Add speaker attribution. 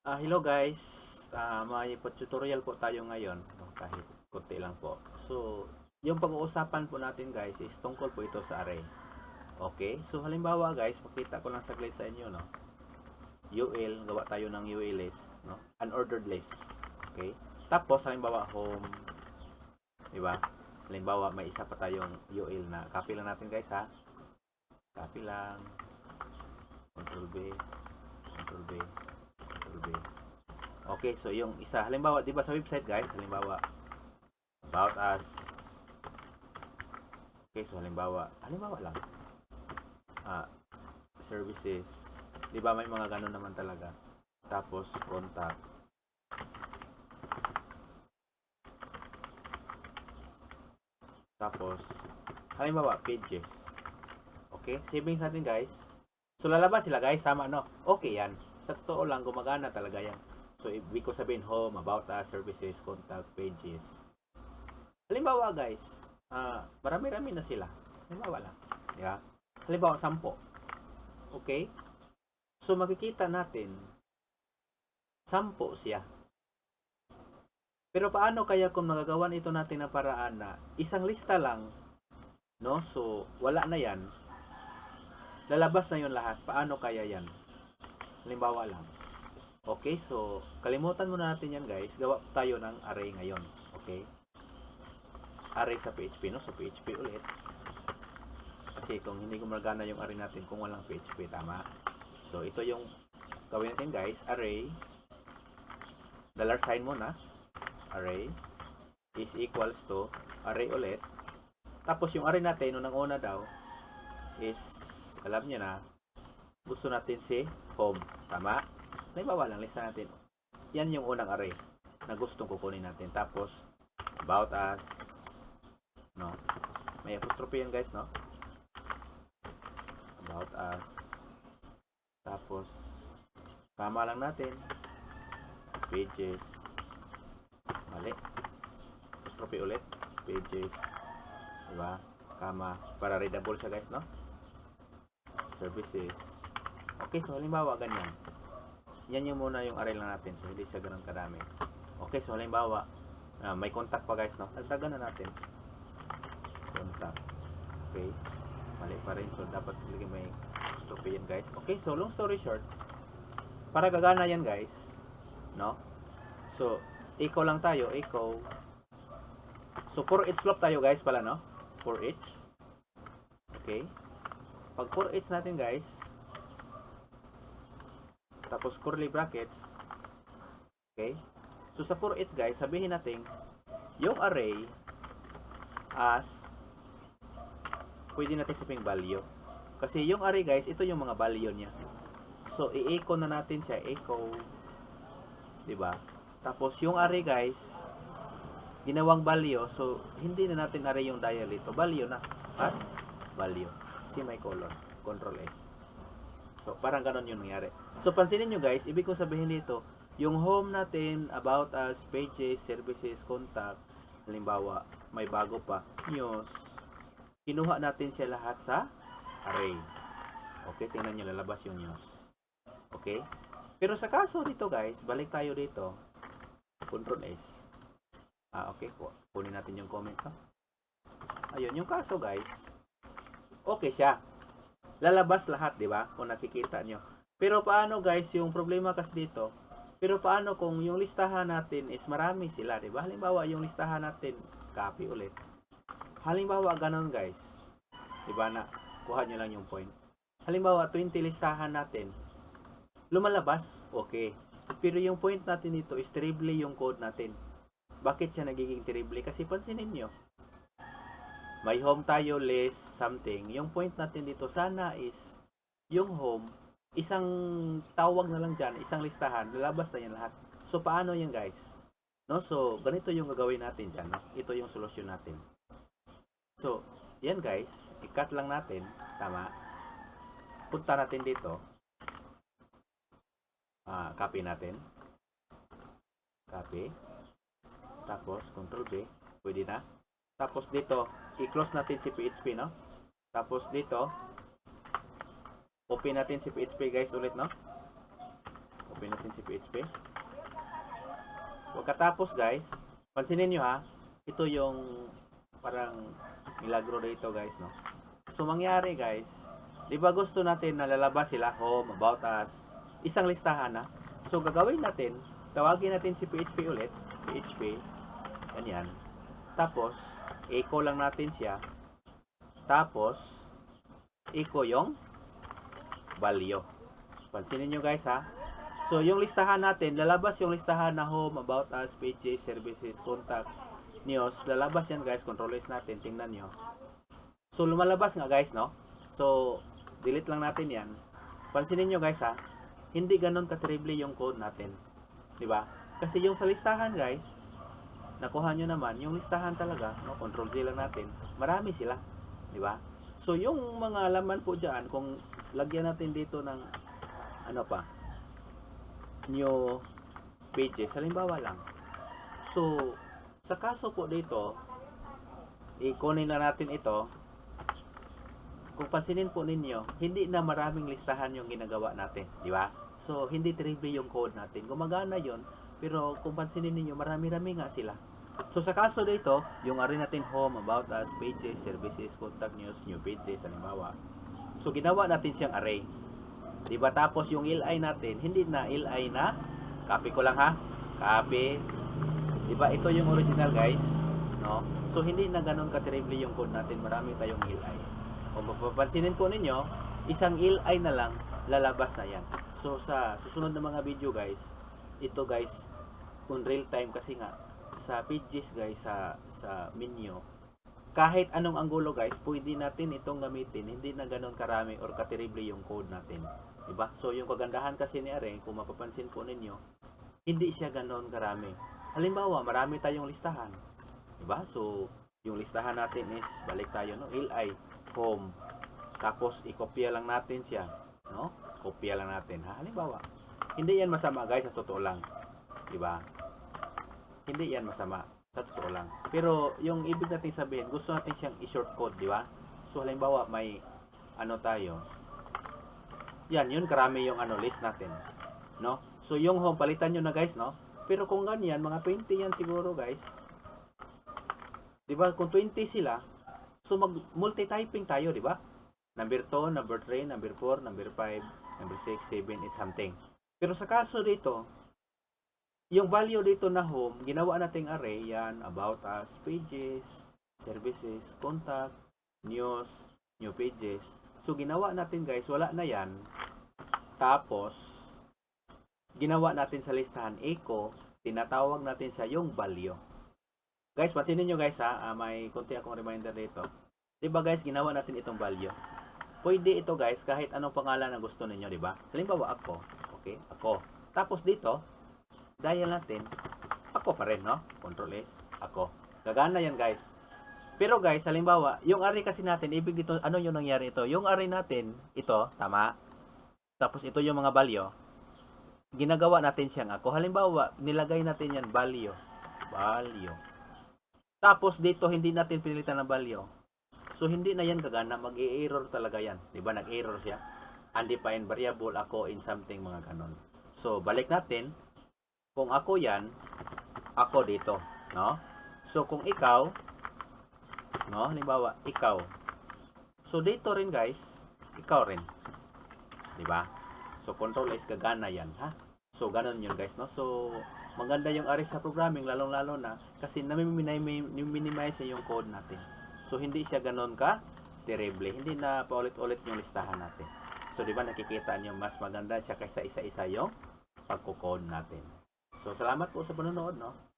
Speaker 1: Ah, hello guys. Ah, may tutorial po tayo ngayon, kahit konti lang po. So, yung pag-uusapan po natin guys is tungkol po ito sa array. Okay? So, halimbawa guys, pakita ko lang saglit sa inyo, no. UL, gawa tayo ng UL list, no. Unordered list. Okay? Tapos halimbawa home, 'di ba? Halimbawa may isa pa tayong UL na copy lang natin guys ha. Copy lang. Control B, Control B, B. Okay, so yung isa, halimbawa, di ba sa website guys, halimbawa, about us. Okay, so halimbawa, halimbawa lang. Ah, services. Di ba may mga ganun naman talaga. Tapos, contact. Tapos, halimbawa, pages. Okay, savings natin guys. So, lalabas sila guys, tama no? Okay yan. Sa totoo lang, gumagana talaga yan. So, ibig ko sabihin home, about us, services, contact, pages. Halimbawa guys, ah marami-rami na sila. Halimbawa lang. Di ba? Halimbawa, sampo. Okay? So, makikita natin, sampo siya. Pero paano kaya kung magagawan ito natin ng paraan na isang lista lang, no? So, wala na yan. Lalabas na yun lahat. Paano kaya yan? Halimbawa lang. Okay, so, kalimutan muna natin yan guys. Gawa tayo ng array ngayon. Okay? Array sa PHP, no? So, PHP ulit. Kasi kung hindi gumagana yung array natin kung walang PHP, tama? So, ito yung gawin natin guys. Array. Dollar sign muna array is equals to array ulit. Tapos yung array natin, unang una daw, is, alam niyo na, gusto natin si home. Tama? Halimbawa lang, lista natin. Yan yung unang array na gustong kukunin natin. Tapos, about us, no? May apostrophe yan guys, no? About us. Tapos, tama lang natin. Pages, mali apostrophe ulit pages diba kama para readable siya guys no services okay so halimbawa ganyan yan yung muna yung array natin so hindi siya ganun kadami okay so halimbawa ah, may contact pa guys no dagdagan na natin contact okay mali pa rin so dapat lagi may apostrophe yan guys okay so long story short para gagana yan guys no so echo lang tayo, echo. So, for each flop tayo guys pala, no? For each. Okay. Pag for each natin guys, tapos curly brackets, okay? So, sa for each guys, sabihin natin, yung array as pwede natin sabihin value. Kasi yung array guys, ito yung mga value niya. So, i-echo na natin siya, echo, 'di ba? Tapos yung array guys, ginawang value. So hindi na natin array yung dial ito. Value na. At value. Semicolon. Control S. So parang ganon yung nangyari. So pansinin nyo guys, ibig ko sabihin dito, yung home natin, about us, pages, services, contact, halimbawa, may bago pa, news, kinuha natin siya lahat sa array. Okay, tingnan nyo, lalabas yung news. Okay? Pero sa kaso dito guys, balik tayo dito. Control S. Ah, okay. Kunin natin yung comment no? Ayun, yung kaso guys, okay siya. Lalabas lahat, di ba? Kung nakikita nyo. Pero paano guys, yung problema kasi dito, pero paano kung yung listahan natin is marami sila, di ba? Halimbawa, yung listahan natin, copy ulit. Halimbawa, ganun guys. Di ba na, kuha nyo lang yung point. Halimbawa, 20 listahan natin, lumalabas, okay. Pero yung point natin dito is terrible yung code natin. Bakit siya nagiging terrible? Kasi pansinin nyo, may home tayo, list, something. Yung point natin dito, sana is yung home, isang tawag na lang dyan, isang listahan, lalabas na yan lahat. So, paano yan guys? No? So, ganito yung gagawin natin dyan. No? Ito yung solusyon natin. So, yan guys, i-cut lang natin. Tama. Punta natin dito uh, copy natin. Copy. Tapos, control B. Pwede na. Tapos dito, i-close natin si PHP, no? Tapos dito, open natin si PHP guys ulit, no? Open natin si PHP. Pagkatapos guys, pansinin nyo ha, ito yung parang milagro dito guys, no? So, mangyari guys, di ba gusto natin na lalabas sila, home, about us, isang listahan na. So, gagawin natin, tawagin natin si PHP ulit, PHP, ganyan. Tapos, echo lang natin siya. Tapos, echo yung value. Pansinin nyo guys ha. So, yung listahan natin, lalabas yung listahan na home, about us, pages, services, contact, news. Lalabas yan guys, control S natin, tingnan nyo. So, lumalabas nga guys, no? So, delete lang natin yan. Pansinin nyo guys ha, hindi ganun katrible yung code natin. Ba? Kasi yung sa listahan guys, nakuha nyo naman, yung listahan talaga, no? control Z lang natin, marami sila. Di ba? So, yung mga laman po dyan, kung lagyan natin dito ng, ano pa, new pages, halimbawa lang. So, sa kaso po dito, ikunin na natin ito, kung pansinin po ninyo, hindi na maraming listahan yung ginagawa natin, di ba? So, hindi trivial yung code natin. Gumagana yon pero kung pansinin ninyo, marami-rami nga sila. So, sa kaso dito, yung ari natin home, about us, pages, services, contact news, new pages, halimbawa. So, ginawa natin siyang array. Di ba? Tapos, yung li natin, hindi na li na, copy ko lang ha, copy. Di ba? Ito yung original guys, no? So, hindi na ganun ka-terrible yung code natin. Marami tayong li. Kung mapapansinin po ninyo, isang li na lang, lalabas na yan. So, sa susunod na mga video guys, ito guys, kung real time kasi nga, sa pages guys, sa, sa menu, kahit anong anggulo guys, pwede natin itong gamitin. Hindi na ganun karami or katerible yung code natin. Diba? So, yung kagandahan kasi ni Are, kung mapapansin po ninyo, hindi siya ganun karami. Halimbawa, marami tayong listahan. Diba? So, yung listahan natin is, balik tayo, no? LI, home. Tapos, ikopya lang natin siya. No? Kopya lang natin. Ha? Halimbawa, hindi yan masama guys, sa totoo lang. Diba? Hindi yan masama. Sa totoo lang. Pero, yung ibig natin sabihin, gusto natin siyang i-short code, di ba? So, halimbawa, may ano tayo. Yan, yun karami yung ano list natin. No? So, yung home, palitan nyo na guys, no? Pero kung ganyan, mga 20 yan siguro guys. Di ba? Kung 20 sila, so mag multityping tayo, di ba? Number 2, number 3, number 4, number 5, number 6, 7, 8, something. Pero sa kaso dito, yung value dito na home, ginawa nating array, yan, about us, pages, services, contact, news, new pages. So, ginawa natin guys, wala na yan. Tapos, ginawa natin sa listahan echo, tinatawag natin siya yung value. Guys, pansinin nyo guys ha, ah, may konti akong reminder dito. 'Di ba guys, ginawa natin itong value. Pwede ito guys, kahit anong pangalan na gusto ninyo, ba? Halimbawa ako, okay? Ako. Tapos dito, dial natin, ako pa rin, no? Control S, ako. Gagana yan guys. Pero guys, halimbawa, yung array kasi natin, ibig dito, ano yung nangyari ito? Yung array natin, ito, tama? Tapos ito yung mga value. Ginagawa natin siyang ako. Halimbawa, nilagay natin yan value. Value. Tapos dito, hindi natin pinilitan ng value. So, hindi na yan gagana. Mag-i-error talaga yan. Ba? Nag-error siya. Undefined variable, ako in something, mga ganon. So, balik natin. Kung ako yan, ako dito. No? So, kung ikaw, no? Halimbawa, ikaw. So, dito rin guys, ikaw rin. Di ba? So, control is gagana yan, ha? So, ganun yun guys, no? So, maganda yung array sa programming, lalong-lalo na, kasi nami-minimize yung code natin. So, hindi siya ganun ka terrible. Hindi na paulit-ulit yung listahan natin. So, di ba nakikita nyo, mas maganda siya kaysa isa-isa yung pagkukode natin. So, salamat po sa panonood, no?